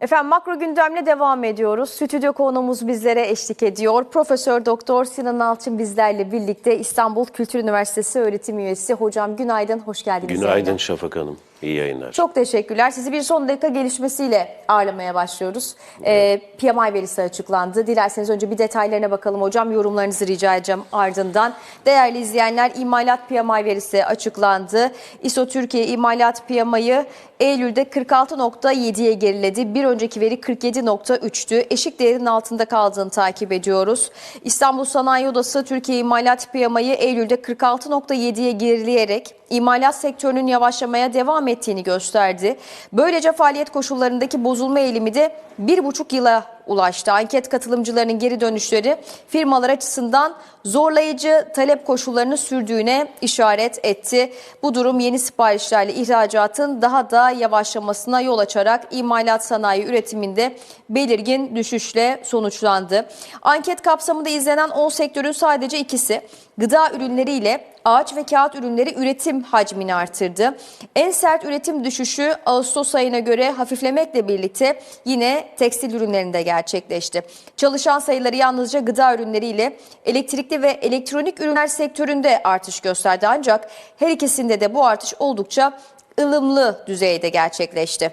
Efendim makro gündemle devam ediyoruz. Stüdyo konuğumuz bizlere eşlik ediyor. Profesör Doktor Sinan Alçın bizlerle birlikte İstanbul Kültür Üniversitesi öğretim üyesi. Hocam günaydın, hoş geldiniz. Günaydın yayına. Şafak Hanım. İyi yayınlar. Çok teşekkürler. Sizi bir son dakika gelişmesiyle ağırlamaya başlıyoruz. Ee, PMI verisi açıklandı. Dilerseniz önce bir detaylarına bakalım hocam. Yorumlarınızı rica edeceğim ardından. Değerli izleyenler imalat PMI verisi açıklandı. İSO Türkiye imalat PMI'yi Eylül'de 46.7'ye geriledi. Bir önceki veri 47.3'tü. Eşik değerinin altında kaldığını takip ediyoruz. İstanbul Sanayi Odası Türkiye imalat PMI'yi Eylül'de 46.7'ye gerileyerek imalat sektörünün yavaşlamaya devam ettiğini gösterdi. Böylece faaliyet koşullarındaki bozulma eğilimi de bir buçuk yıla ulaştı. Anket katılımcılarının geri dönüşleri firmalar açısından zorlayıcı talep koşullarını sürdüğüne işaret etti. Bu durum yeni siparişlerle ihracatın daha da yavaşlamasına yol açarak imalat sanayi üretiminde belirgin düşüşle sonuçlandı. Anket kapsamında izlenen 10 sektörün sadece ikisi gıda ürünleriyle ağaç ve kağıt ürünleri üretim hacmini artırdı. En sert üretim düşüşü Ağustos ayına göre hafiflemekle birlikte yine tekstil ürünlerinde gerçekleşti. Çalışan sayıları yalnızca gıda ürünleriyle elektrikli ve elektronik ürünler sektöründe artış gösterdi ancak her ikisinde de bu artış oldukça ılımlı düzeyde gerçekleşti.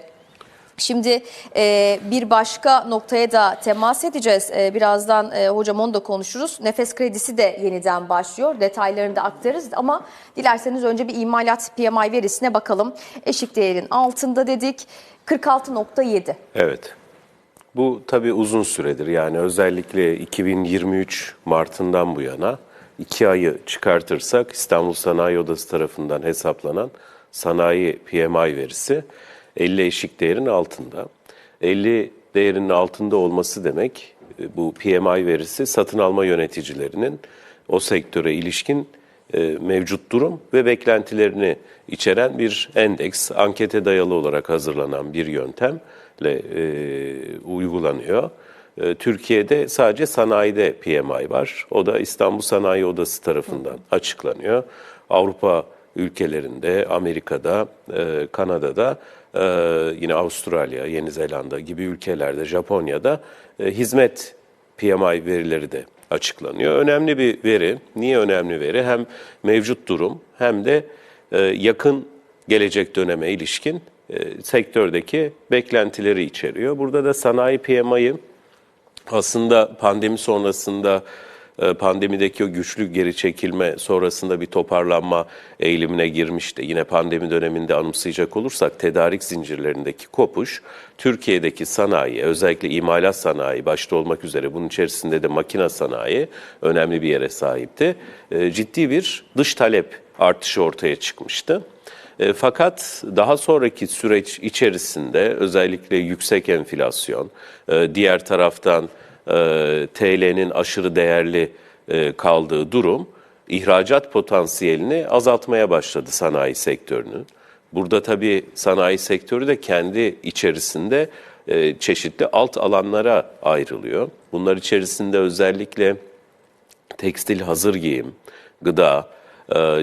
Şimdi e, bir başka noktaya da temas edeceğiz. E, birazdan e, hocam onu da konuşuruz. Nefes kredisi de yeniden başlıyor. Detaylarını da aktarırız ama dilerseniz önce bir imalat PMI verisine bakalım. Eşik değerin altında dedik 46.7. Evet. Bu tabii uzun süredir. Yani özellikle 2023 Mart'ından bu yana iki ayı çıkartırsak İstanbul Sanayi Odası tarafından hesaplanan sanayi PMI verisi 50 eşik değerin altında. 50 değerinin altında olması demek e, bu PMI verisi satın alma yöneticilerinin o sektöre ilişkin e, mevcut durum ve beklentilerini içeren bir endeks, ankete dayalı olarak hazırlanan bir yöntemle e, uygulanıyor. E, Türkiye'de sadece sanayide PMI var. O da İstanbul Sanayi Odası tarafından açıklanıyor. Avrupa ülkelerinde, Amerika'da, e, Kanada'da, e, yine Avustralya, Yeni Zelanda gibi ülkelerde, Japonya'da e, hizmet PMI verileri de açıklanıyor. Önemli bir veri. Niye önemli veri? Hem mevcut durum hem de e, yakın gelecek döneme ilişkin e, sektördeki beklentileri içeriyor. Burada da sanayi PMI'yi aslında pandemi sonrasında e, pandemideki o güçlü geri çekilme sonrasında bir toparlanma eğilimine girmişti. Yine pandemi döneminde anımsayacak olursak tedarik zincirlerindeki kopuş Türkiye'deki sanayi özellikle imalat sanayi başta olmak üzere bunun içerisinde de makine sanayi önemli bir yere sahipti. E, Ciddi bir dış talep artışı ortaya çıkmıştı. E, fakat daha sonraki süreç içerisinde özellikle yüksek enflasyon, e, diğer taraftan e, TL'nin aşırı değerli kaldığı durum ihracat potansiyelini azaltmaya başladı sanayi sektörünün. Burada tabii sanayi sektörü de kendi içerisinde çeşitli alt alanlara ayrılıyor. Bunlar içerisinde özellikle tekstil, hazır giyim, gıda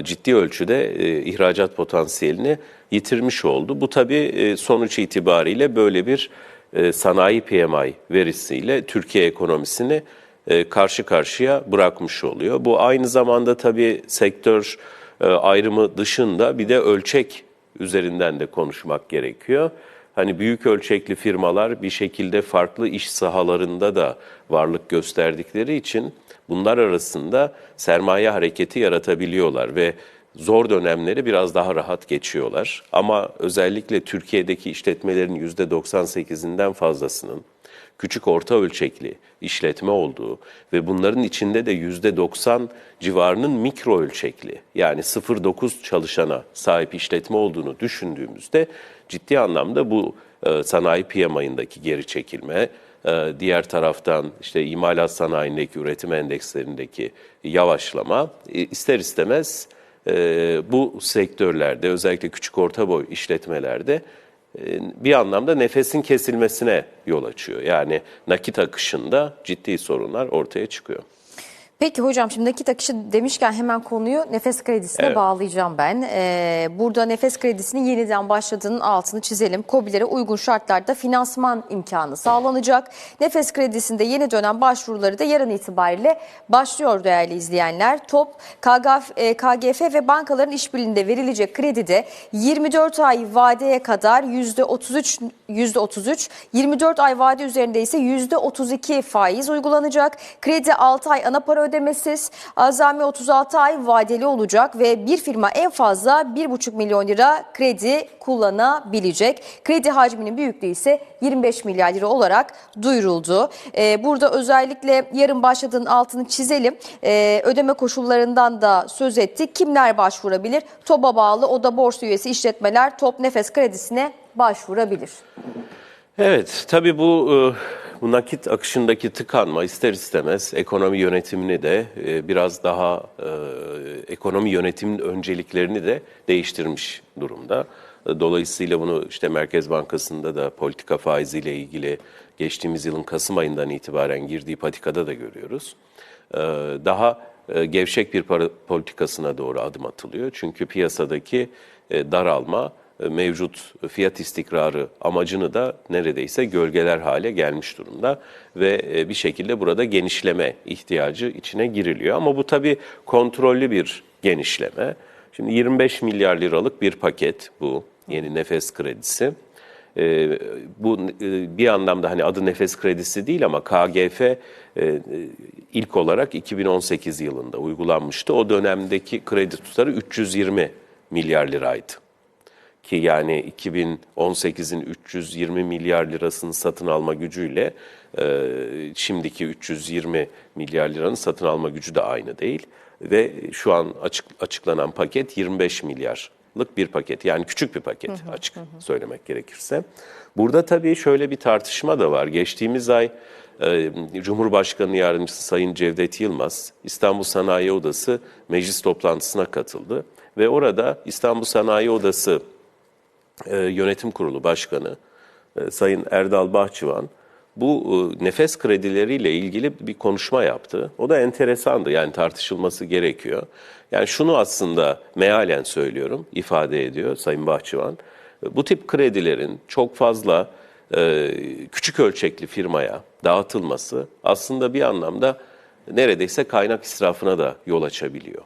ciddi ölçüde e, ihracat potansiyelini yitirmiş oldu. Bu tabii e, sonuç itibariyle böyle bir e, sanayi PMI verisiyle Türkiye ekonomisini e, karşı karşıya bırakmış oluyor. Bu aynı zamanda tabii sektör e, ayrımı dışında bir de ölçek üzerinden de konuşmak gerekiyor. Hani büyük ölçekli firmalar bir şekilde farklı iş sahalarında da varlık gösterdikleri için bunlar arasında sermaye hareketi yaratabiliyorlar ve zor dönemleri biraz daha rahat geçiyorlar. Ama özellikle Türkiye'deki işletmelerin %98'inden fazlasının küçük orta ölçekli işletme olduğu ve bunların içinde de %90 civarının mikro ölçekli yani 0.9 çalışana sahip işletme olduğunu düşündüğümüzde ciddi anlamda bu e, sanayi PMI'ındaki geri çekilme, e, diğer taraftan işte imalat sanayindeki üretim endekslerindeki yavaşlama e, ister istemez bu sektörlerde özellikle küçük orta boy işletmelerde bir anlamda nefesin kesilmesine yol açıyor. Yani nakit akışında ciddi sorunlar ortaya çıkıyor. Peki hocam şimdi nakit akışı demişken hemen konuyu nefes kredisine Evet. bağlayacağım ben. Ee, burada nefes kredisinin yeniden başladığının altını çizelim. KOBİ'lere uygun şartlarda finansman imkanı sağlanacak. Nefes kredisinde yeni dönem başvuruları da yarın itibariyle başlıyor değerli izleyenler. TOP, KGF, e, KGF ve bankaların işbirliğinde verilecek kredide 24 ay vadeye kadar %33 %33, 24 ay vade üzerinde ise %32 faiz uygulanacak. Kredi 6 ay ana para ödemesiz, azami 36 ay vadeli olacak ve bir firma en fazla 1,5 milyon lira kredi kullanabilecek. Kredi hacminin büyüklüğü ise 25 milyar lira olarak duyuruldu. Ee, burada özellikle yarın başladığın altını çizelim. Ee, ödeme koşullarından da söz ettik. Kimler başvurabilir? TOB'a bağlı oda borsa üyesi işletmeler TOP nefes kredisine başvurabilir. Evet, tabii bu e, bu nakit akışındaki tıkanma ister istemez ekonomi yönetimini de e, biraz daha e, ekonomi yönetiminin önceliklerini de değiştirmiş durumda. E, Dolayısıyla bunu işte Merkez Bankası'nda da politika faiziyle ilgili geçtiğimiz yılın Kasım ayından itibaren girdiği patikada da görüyoruz. Daha gevşek bir para politikasına doğru adım atılıyor. Çünkü piyasadaki daralma mevcut fiyat istikrarı amacını da neredeyse gölgeler hale gelmiş durumda ve e, bir şekilde burada genişleme ihtiyacı içine giriliyor. Ama bu tabii kontrollü bir genişleme. Şimdi 25 milyar liralık bir paket bu yeni nefes kredisi. E, bu e, bir anlamda hani adı nefes kredisi değil ama KGF e, e, ilk olarak 2018 yılında uygulanmıştı. O dönemdeki kredi tutarı 320 milyar liraydı ki yani 2018'in 320 milyar lirasını satın alma gücüyle e, şimdiki 320 milyar liranın satın alma gücü de aynı değil ve şu an açık, açıklanan paket 25 milyarlık bir paket yani küçük bir paket açık söylemek gerekirse. Burada tabii şöyle bir tartışma da var. Geçtiğimiz ay e, Cumhurbaşkanı Yardımcısı Sayın Cevdet Yılmaz İstanbul Sanayi Odası meclis toplantısına katıldı ve orada İstanbul Sanayi Odası e, Yönetim Kurulu Başkanı e, Sayın Erdal Bahçıvan bu e, nefes kredileriyle ilgili bir konuşma yaptı. O da enteresandı yani tartışılması gerekiyor. Yani şunu aslında mealen söylüyorum, ifade ediyor Sayın Bahçıvan. E, Bu tip kredilerin çok fazla e, küçük ölçekli firmaya dağıtılması aslında bir anlamda neredeyse kaynak israfına da yol açabiliyor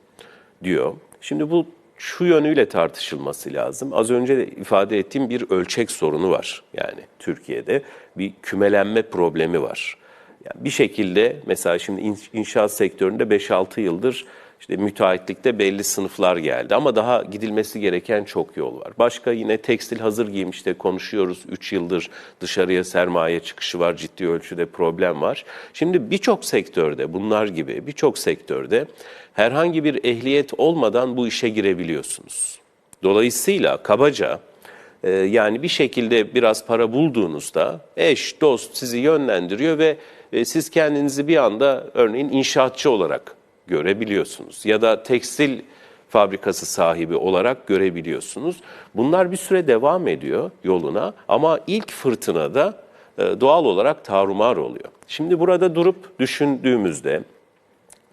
diyor. Şimdi bu şu yönüyle tartışılması lazım. Az önce de ifade ettiğim bir ölçek sorunu var. Yani Türkiye'de bir kümelenme problemi var. Yani bir şekilde mesela şimdi in- inşaat sektöründe 5-6 yıldır işte müteahhitlikte belli sınıflar geldi ama daha gidilmesi gereken çok yol var. Başka yine tekstil hazır giyim işte konuşuyoruz 3 yıldır dışarıya sermaye çıkışı var ciddi ölçüde problem var. Şimdi birçok sektörde bunlar gibi birçok sektörde herhangi bir ehliyet olmadan bu işe girebiliyorsunuz. Dolayısıyla kabaca e, yani bir şekilde biraz para bulduğunuzda eş, dost sizi yönlendiriyor ve e, siz kendinizi bir anda örneğin inşaatçı olarak görebiliyorsunuz ya da tekstil fabrikası sahibi olarak görebiliyorsunuz. Bunlar bir süre devam ediyor yoluna ama ilk fırtınada e, doğal olarak tarumar oluyor. Şimdi burada durup düşündüğümüzde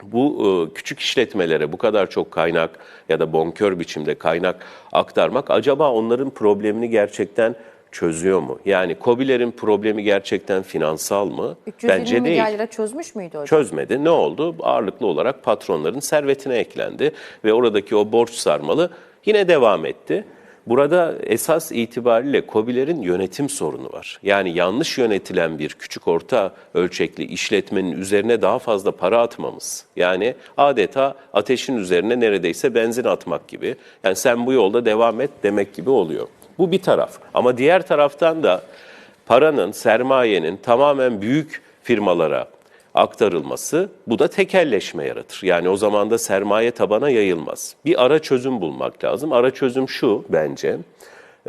bu e, küçük işletmelere bu kadar çok kaynak ya da bonkör biçimde kaynak aktarmak acaba onların problemini gerçekten çözüyor mu? Yani KOBİ'lerin problemi gerçekten finansal mı? 320 Bence değil. milyar lira çözmüş müydü hocam? Çözmedi. Ne oldu? Ağırlıklı olarak patronların servetine eklendi ve oradaki o borç sarmalı yine devam etti. Burada esas itibariyle KOBİ'lerin yönetim sorunu var. Yani yanlış yönetilen bir küçük orta ölçekli işletmenin üzerine daha fazla para atmamız. Yani adeta ateşin üzerine neredeyse benzin atmak gibi. Yani sen bu yolda devam et demek gibi oluyor. Bu bir taraf. Ama diğer taraftan da paranın, sermayenin tamamen büyük firmalara aktarılması bu da tekelleşme yaratır. Yani o zaman da sermaye tabana yayılmaz. Bir ara çözüm bulmak lazım. Ara çözüm şu bence.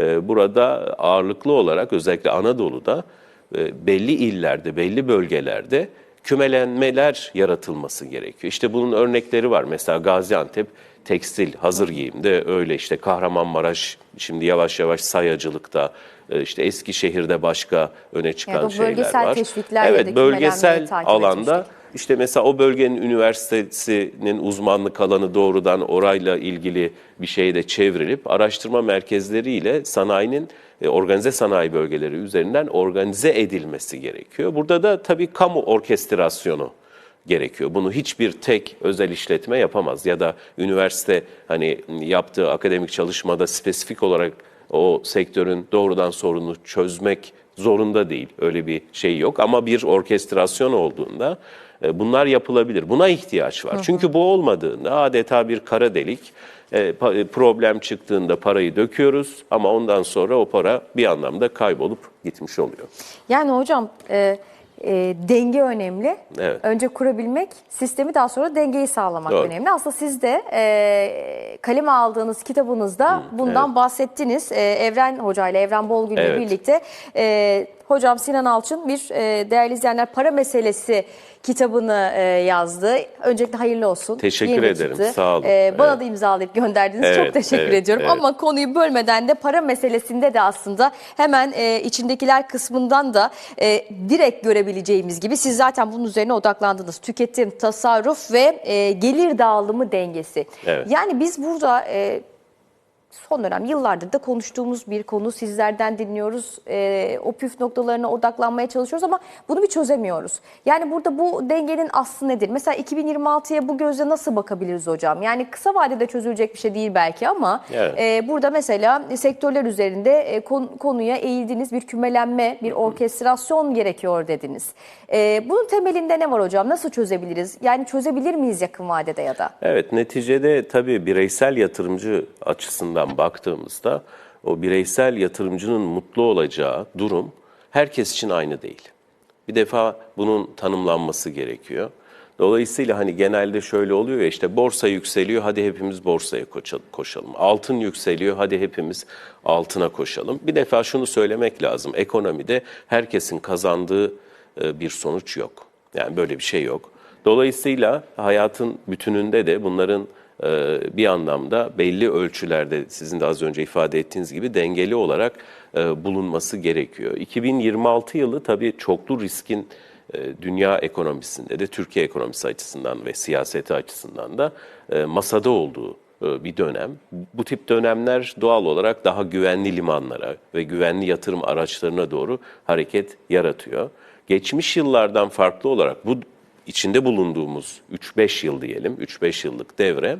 e, Burada ağırlıklı olarak özellikle Anadolu'da e, belli illerde, belli bölgelerde kümelenmeler yaratılması gerekiyor. İşte bunun örnekleri var. Mesela Gaziantep tekstil, hazır giyimde öyle işte Kahramanmaraş şimdi yavaş yavaş sayacılıkta e, işte Eskişehir'de başka öne çıkan Yani şeyler bölgesel var. de evet, bölgesel alanda etmiştik. İşte mesela o bölgenin üniversitesinin uzmanlık alanı doğrudan orayla ilgili bir şeyde çevrilip araştırma merkezleriyle sanayinin e, organize sanayi bölgeleri üzerinden organize edilmesi gerekiyor. Burada da tabii kamu orkestrasyonu gerekiyor. Bunu hiçbir tek özel işletme yapamaz ya da üniversite hani yaptığı akademik çalışmada spesifik olarak o sektörün doğrudan sorunu çözmek zorunda değil. Öyle bir şey yok ama bir orkestrasyon olduğunda e, bunlar yapılabilir. Buna ihtiyaç var. Çünkü bu olmadığında adeta bir kara delik. E, e, problem çıktığında parayı döküyoruz ama ondan sonra o para bir anlamda kaybolup gitmiş oluyor. Yani hocam e, e, denge önemli. Evet. Önce kurabilmek, sistemi daha sonra dengeyi sağlamak Doğru. önemli. Aslında siz de e, kaleme aldığınız kitabınızda bundan evet. bahsettiniz. E, Evren Hoca ile Evren Bolgül ile Evet. birlikte e, hocam Sinan Alçın bir e, değerli izleyenler para meselesi kitabını e, yazdı. Öncelikle hayırlı olsun. Teşekkür Yeni ederim, çıktı. sağ olun. E, bana Evet. da imzalayıp gönderdiniz. Evet, Çok teşekkür evet, ediyorum. evet. Ama konuyu bölmeden de para meselesinde de aslında hemen e, içindekiler kısmından da e, direkt görebileceğimiz gibi siz zaten bunun üzerine odaklandınız. Tüketim, tasarruf ve e, gelir dağılımı dengesi. Evet. Yani biz burada e, son dönem yıllardır da konuştuğumuz bir konu. Sizlerden dinliyoruz. E, o püf noktalarına odaklanmaya çalışıyoruz ama bunu bir çözemiyoruz. Yani burada bu dengenin aslı nedir? Mesela 2026'ya bu gözle nasıl bakabiliriz hocam? Yani kısa vadede çözülecek bir şey değil belki ama Evet. e, burada mesela sektörler üzerinde e, kon- konuya eğildiğiniz bir kümelenme, bir orkestrasyon gerekiyor dediniz. E, bunun temelinde ne var hocam? Nasıl çözebiliriz? Yani çözebilir miyiz yakın vadede ya da? Evet, neticede tabii bireysel yatırımcı açısından baktığımızda o bireysel yatırımcının mutlu olacağı durum herkes için aynı değil. Bir defa bunun tanımlanması gerekiyor. Dolayısıyla hani genelde şöyle oluyor ya işte borsa yükseliyor hadi hepimiz borsaya koşa- koşalım. Altın yükseliyor hadi hepimiz altına koşalım. Bir defa şunu söylemek lazım. Ekonomide herkesin kazandığı e, bir sonuç yok. Yani böyle bir şey yok. Dolayısıyla hayatın bütününde de bunların bir anlamda belli ölçülerde sizin de az önce ifade ettiğiniz gibi dengeli olarak e, bulunması gerekiyor. 2026 yılı tabii çoklu riskin e, dünya ekonomisinde de Türkiye ekonomisi açısından ve siyaseti açısından da e, masada olduğu bir dönem. Bu tip dönemler doğal olarak daha güvenli limanlara ve güvenli yatırım araçlarına doğru hareket yaratıyor. Geçmiş yıllardan farklı olarak bu içinde bulunduğumuz 3-5 yıl diyelim, 3-5 yıllık devre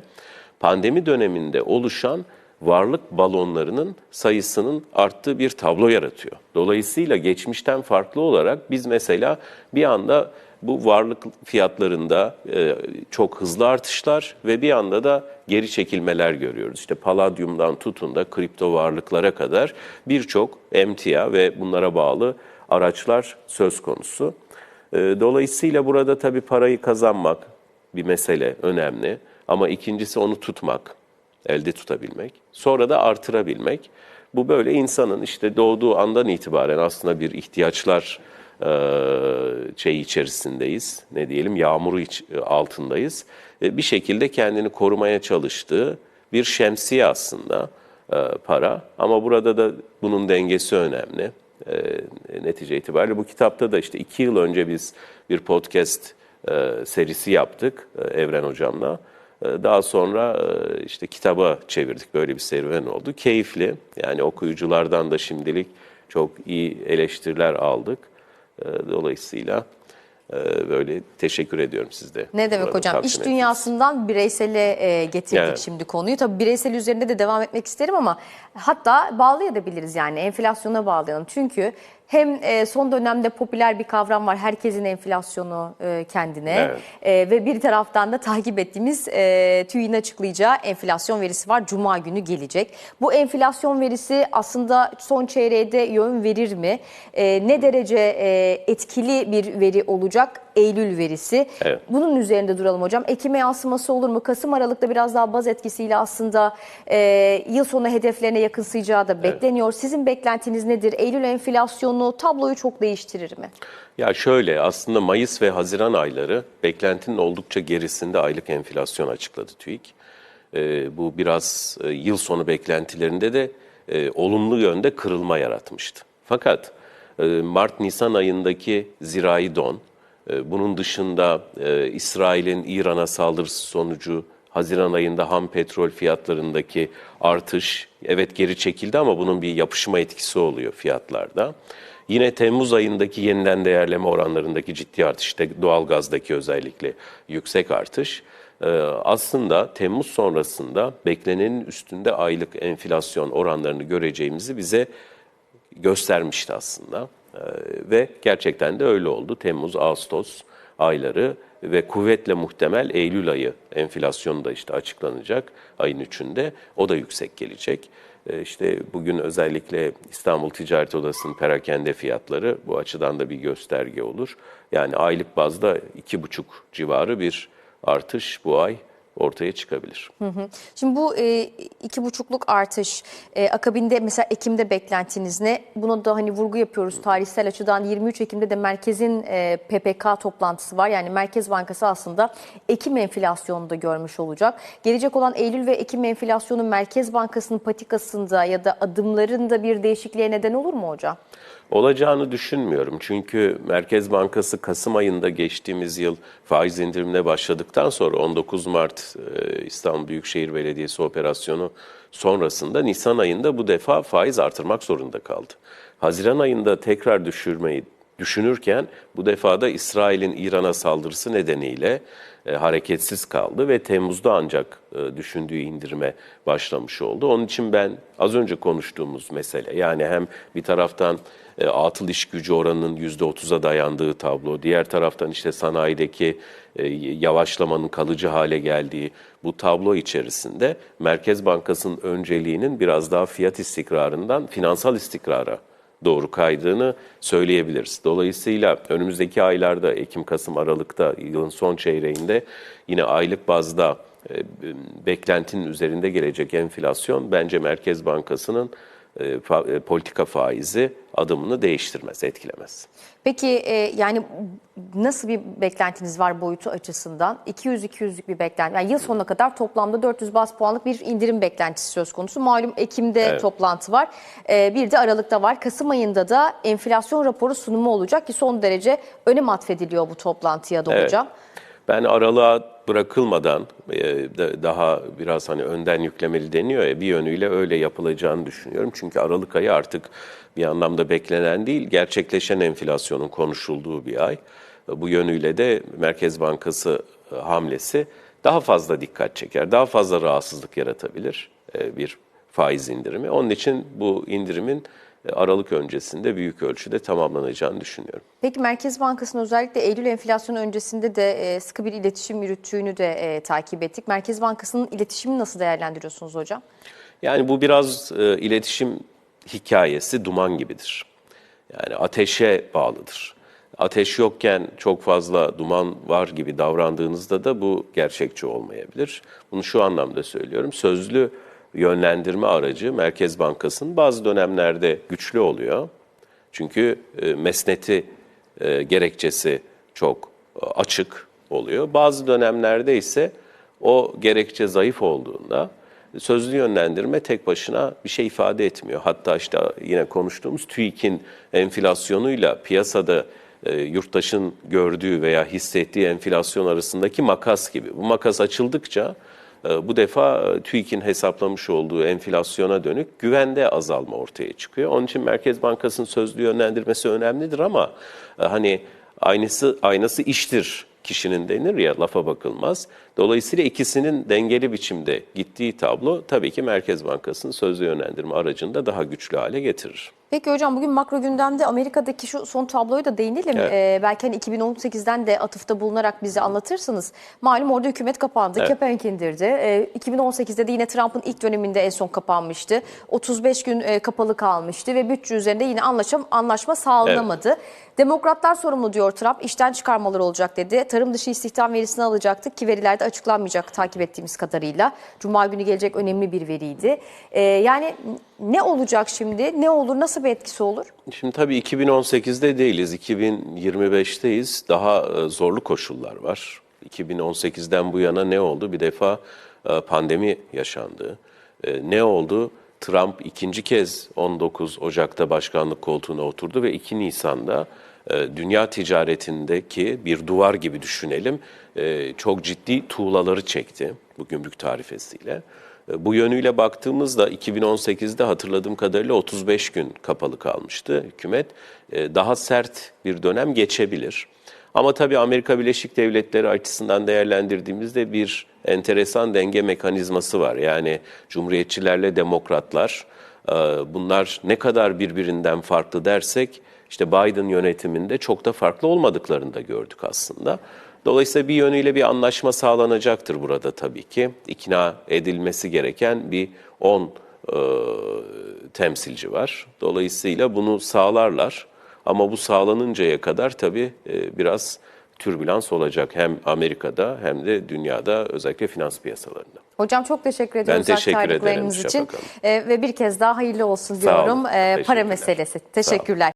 pandemi döneminde oluşan varlık balonlarının sayısının arttığı bir tablo yaratıyor. Dolayısıyla geçmişten farklı olarak biz mesela bir anda bu varlık fiyatlarında e, çok hızlı artışlar ve bir anda da geri çekilmeler görüyoruz. İşte paladyumdan tutun da kripto varlıklara kadar birçok emtia ve bunlara bağlı araçlar söz konusu. E, Dolayısıyla burada tabii parayı kazanmak bir mesele önemli ama ikincisi onu tutmak, elde tutabilmek, sonra da artırabilmek. Bu böyle insanın işte doğduğu andan itibaren aslında bir ihtiyaçlar e, şey içerisindeyiz, ne diyelim yağmuru iç, altındayız. E, bir şekilde kendini korumaya çalıştığı bir şemsiye aslında e, para ama burada da bunun dengesi önemli. E, netice itibariyle bu kitapta da işte iki yıl önce biz bir podcast e, serisi yaptık e, Evren Hocam'la. E, Daha sonra e, işte kitaba çevirdik. Böyle bir serüven oldu. Keyifli. Yani okuyuculardan da şimdilik çok iyi eleştiriler aldık. E, Dolayısıyla böyle teşekkür ediyorum sizde. Ne demek burada hocam? İş ettiğiniz dünyasından bireysele e, getirdik Evet. şimdi konuyu. Tabii bireysel üzerinde de devam etmek isterim ama hatta bağlayabiliriz yani enflasyona bağlayalım. Çünkü hem e, son dönemde popüler bir kavram var. Herkesin enflasyonu e, kendine Evet. E, ve bir taraftan da takip ettiğimiz e, TÜİ'nin açıklayacağı enflasyon verisi var. Cuma günü gelecek. Bu enflasyon verisi aslında son çeyreğe de yön verir mi? E, ne derece e, etkili bir veri olacak? Eylül verisi. Evet. Bunun üzerinde duralım hocam. Ekim'e yansıması olur mu? Kasım Aralık'ta biraz daha baz etkisiyle aslında e, yıl sonu hedeflerine yakınsayacağı da bekleniyor. Sizin beklentiniz nedir? Eylül enflasyonu tabloyu çok değiştirir mi? Ya şöyle aslında Mayıs ve Haziran ayları beklentinin oldukça gerisinde aylık enflasyon açıkladı TÜİK. Ee, bu biraz e, yıl sonu beklentilerinde de e, olumlu yönde kırılma yaratmıştı. Fakat e, Mart-Nisan ayındaki zirai don E, Bunun dışında e, İsrail'in İran'a saldırısı sonucu Haziran ayında ham petrol fiyatlarındaki artış evet geri çekildi ama bunun bir yapışma etkisi oluyor fiyatlarda. Yine Temmuz ayındaki yeniden değerleme oranlarındaki ciddi artış, doğalgazdaki özellikle yüksek artış e, aslında Temmuz sonrasında beklenenin üstünde aylık enflasyon oranlarını göreceğimizi bize göstermişti aslında. Ee, ve gerçekten de öyle oldu. Temmuz, Ağustos ayları ve kuvvetle muhtemel Eylül ayı enflasyonu da işte açıklanacak ayın 3'ünde. O da yüksek gelecek. Ee, işte bugün özellikle İstanbul Ticaret Odası'nın perakende fiyatları bu açıdan da bir gösterge olur. Yani aylık bazda 2,5 civarı bir artış bu ay ortaya çıkabilir. Şimdi bu e, iki buçukluk artış e, akabinde mesela Ekim'de beklentiniz ne? Buna da hani vurgu yapıyoruz tarihsel açıdan 23 Ekim'de de merkezin e, PPK toplantısı var. Yani Merkez Bankası aslında Ekim enflasyonunu da görmüş olacak. Gelecek olan Eylül ve Ekim enflasyonu Merkez Bankası'nın patikasında ya da adımlarında bir değişikliğe neden olur mu hocam? Olacağını düşünmüyorum. Çünkü Merkez Bankası Kasım ayında geçtiğimiz yıl faiz indirimine başladıktan sonra 19 Mart e, İstanbul Büyükşehir Belediyesi operasyonu sonrasında Nisan ayında bu defa faiz artırmak zorunda kaldı. Haziran ayında tekrar düşürmeyi düşünürken bu defa da İsrail'in İran'a saldırısı nedeniyle e, hareketsiz kaldı ve Temmuz'da ancak e, düşündüğü indirime başlamış oldu. Onun için ben az önce konuştuğumuz mesele yani hem bir taraftan e, atıl iş gücü oranının %30'a dayandığı tablo, diğer taraftan işte sanayideki e, yavaşlamanın kalıcı hale geldiği bu tablo içerisinde Merkez Bankası'nın önceliğinin biraz daha fiyat istikrarından finansal istikrara doğru kaydığını söyleyebiliriz. Dolayısıyla önümüzdeki aylarda Ekim, Kasım, Aralık'ta yılın son çeyreğinde yine aylık bazda e, beklentinin üzerinde gelecek enflasyon bence Merkez Bankası'nın e, e, politika faizi adımını değiştirmez, etkilemez. Peki e, yani nasıl bir beklentiniz var boyutu açısından? 200-200'lük bir beklenti. Yani yıl sonuna kadar toplamda 400 bas puanlık bir indirim beklentisi söz konusu. Malum Ekim'de Evet. toplantı var. E, bir de Aralık'ta var. Kasım ayında da enflasyon raporu sunumu olacak ki son derece önem atfediliyor bu toplantıya da Evet. hocam. Ben aralığa bırakılmadan e, da- daha biraz hani önden yüklemeli deniyor ya bir yönüyle öyle yapılacağını düşünüyorum. Çünkü Aralık ayı artık bir anlamda beklenen değil gerçekleşen enflasyonun konuşulduğu bir ay. Bu yönüyle de Merkez Bankası e, hamlesi daha fazla dikkat çeker, daha fazla rahatsızlık yaratabilir e, bir faiz indirimi. Onun için bu indirimin Aralık öncesinde büyük ölçüde tamamlanacağını düşünüyorum. Peki Merkez Bankası'nın özellikle Eylül enflasyonu öncesinde de e, sıkı bir iletişim yürüttüğünü de e, takip ettik. Merkez Bankası'nın iletişimini nasıl değerlendiriyorsunuz hocam? Yani bu biraz e, iletişim hikayesi duman gibidir. Yani ateşe bağlıdır. Ateş yokken çok fazla duman var gibi davrandığınızda da bu gerçekçi olmayabilir. Bunu şu anlamda söylüyorum. Sözlü yönlendirme aracı Merkez Bankası'nın bazı dönemlerde güçlü oluyor. Çünkü e, mesneti e, gerekçesi çok e, açık oluyor. Bazı dönemlerde ise o gerekçe zayıf olduğunda sözlü yönlendirme tek başına bir şey ifade etmiyor. Hatta işte yine konuştuğumuz TÜİK'in enflasyonuyla piyasada yurttaşın gördüğü veya hissettiği enflasyon arasındaki makas gibi. Bu makas açıldıkça bu defa e, TÜİK'in hesaplamış olduğu enflasyona dönük güvende azalma ortaya çıkıyor. Onun için Merkez Bankası'nın sözlü yönlendirmesi önemlidir ama e, hani aynısı aynası iştir kişinin denir ya lafa bakılmaz. Dolayısıyla ikisinin dengeli biçimde gittiği tablo tabii ki Merkez Bankası'nın sözlü yönlendirme aracını da daha güçlü hale getirir. Peki hocam bugün makro gündemde Amerika'daki şu son tabloyu da değinelim. Evet. Ee, belki hani 2018'den de atıfta bulunarak bize anlatırsınız. Malum orada hükümet kapandı, Evet. kepenk indirdi. Ee, 2018'de de yine Trump'ın ilk döneminde en son kapanmıştı. 35 gün e, kapalı kalmıştı ve bütçe üzerinde yine anlaşma, anlaşma sağlanamadı. Demokratlar sorumlu diyor Trump. İşten çıkarmalar olacak dedi. Tarım dışı istihdam verisini alacaktık ki verilerde açıklanmayacak takip ettiğimiz kadarıyla. Cuma günü gelecek önemli bir veriydi. Ee, yani ne olacak şimdi? Ne olur? Nasıl bir etkisi olur? Şimdi tabii 2018'de değiliz, 2025'teyiz. Daha e, zorlu koşullar var. 2018'den bu yana ne oldu? Bir defa e, pandemi yaşandı. E, Ne oldu? Trump ikinci kez 19 Ocak'ta başkanlık koltuğuna oturdu ve 2 Nisan'da dünya ticaretindeki bir duvar gibi düşünelim. E, çok ciddi tuğlaları çekti bu gümrük tarifesiyle. E, Bu yönüyle baktığımızda 2018'de hatırladığım kadarıyla 35 gün kapalı kalmıştı hükümet. E, Daha sert bir dönem geçebilir. Ama tabii Amerika Birleşik Devletleri açısından değerlendirdiğimizde bir enteresan denge mekanizması var. Yani cumhuriyetçilerle demokratlar e, bunlar ne kadar birbirinden farklı dersek işte Biden yönetiminde çok da farklı olmadıklarını da gördük aslında. Dolayısıyla bir yönüyle bir anlaşma sağlanacaktır burada tabii ki. İkna edilmesi gereken bir 10 e, temsilci var. Dolayısıyla bunu sağlarlar. Ama bu sağlanıncaya kadar tabii e, biraz türbülans olacak hem Amerika'da hem de dünyada özellikle finans piyasalarında. Hocam çok teşekkür ediyoruz teşekkür ederim için. Ee, ve bir kez daha hayırlı olsun diyorum. Ee, para meselesi. Teşekkürler.